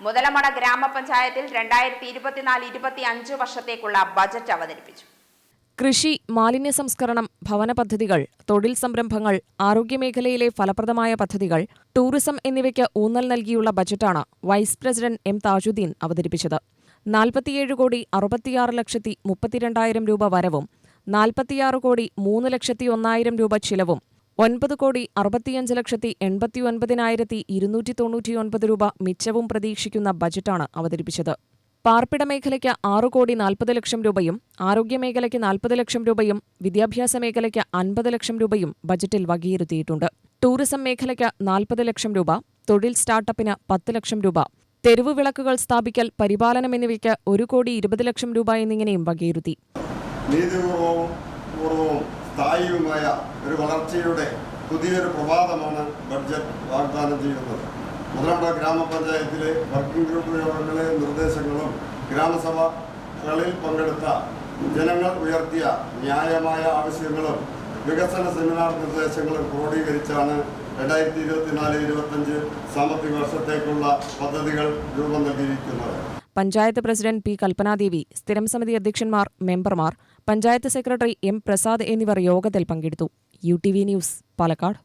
മുതലമട ഗ്രാമപഞ്ചായത്തിൽ രണ്ടായിരത്തി ഇരുപത്തിനാല് ഇരുപത്തി അഞ്ച് വർഷത്തേക്കുള്ള ബജറ്റ് അവതരിപ്പിച്ചു. കൃഷി മാലിന്യ സംസ്കരണം ഭവന പദ്ധതികൾ തൊഴിൽ സംരംഭങ്ങൾ ആരോഗ്യമേഖലയിലെ ഫലപ്രദമായ പദ്ധതികൾ ടൂറിസം എന്നിവയ്ക്ക് ഊന്നൽ നൽകിയുള്ള ബജറ്റാണ് വൈസ് പ്രസിഡന്റ് എം താജുദ്ദീൻ അവതരിപ്പിച്ചത്. നാൽപ്പത്തിയേഴ് കോടി അറുപത്തിയാറ് ലക്ഷത്തി മുപ്പത്തിരണ്ടായിരം രൂപ വരവും നാൽപ്പത്തിയാറ് കോടി മൂന്ന് ലക്ഷത്തി ഒന്നായിരം രൂപ ചിലവും ഒൻപത് കോടി അറുപത്തിയഞ്ച് ലക്ഷത്തി എൺപത്തി ഒൻപതിനായിരത്തി ഇരുന്നൂറ്റി തൊണ്ണൂറ്റിയൊൻപത് രൂപ മിച്ചവും പ്രതീക്ഷിക്കുന്ന ബജറ്റാണ് അവതരിപ്പിച്ചത്. പാർപ്പിട മേഖലയ്ക്ക് ആറു കോടി നാൽപ്പത് ലക്ഷം രൂപയും ആരോഗ്യ മേഖലയ്ക്ക് നാൽപ്പത് ലക്ഷം രൂപയും വിദ്യാഭ്യാസ മേഖലയ്ക്ക് അൻപത് ലക്ഷം രൂപയും ബജറ്റിൽ വകയിരുത്തിയിട്ടുണ്ട്. ടൂറിസം മേഖലയ്ക്ക് നാൽപ്പത് ലക്ഷം രൂപ തൊഴിൽ സ്റ്റാർട്ടപ്പിന് പത്ത് ലക്ഷം രൂപ തെരുവ് വിളക്കുകൾ സ്ഥാപിക്കൽ പരിപാലനം എന്നിവയ്ക്ക് ഒരു കോടി ഇരുപത് ലക്ഷം രൂപ എന്നിങ്ങനെയും വകയിരുത്തി. സ്ഥായിയുമായ ഒരു വളർച്ചയുടെ പുതിയൊരു പ്രഭാതമാണ് ബഡ്ജറ്റ് വാഗ്ദാനം ചെയ്യുന്നത്. മുതലമുട ഗ്രാമപഞ്ചായത്തിലെ വർക്കിംഗ് ഗ്രൂപ്പ് യോഗങ്ങളിലെ നിർദ്ദേശങ്ങളും ഗ്രാമസഭകളിൽ പങ്കെടുത്ത ജനങ്ങൾ ഉയർത്തിയ ന്യായമായ ആവശ്യങ്ങളും വികസന സെമിനാർ നിർദ്ദേശങ്ങളും ക്രോഡീകരിച്ചാണ് രണ്ടായിരത്തി ഇരുപത്തിനാല് ഇരുപത്തഞ്ച് സാമ്പത്തിക വർഷത്തേക്കുള്ള പദ്ധതികൾ രൂപം നൽകിയിരിക്കുന്നത്. പഞ്ചായത്ത് പ്രസിഡന്റ് പി കൽപ്പനാദേവി സ്ഥിരം സമിതി അധ്യക്ഷന്മാർ മെമ്പർമാർ പഞ്ചായത്ത് സെക്രട്ടറി എം പ്രസാദ് എന്നിവർ യോഗത്തിൽ പങ്കെടുത്തു. U T V news Palakkad.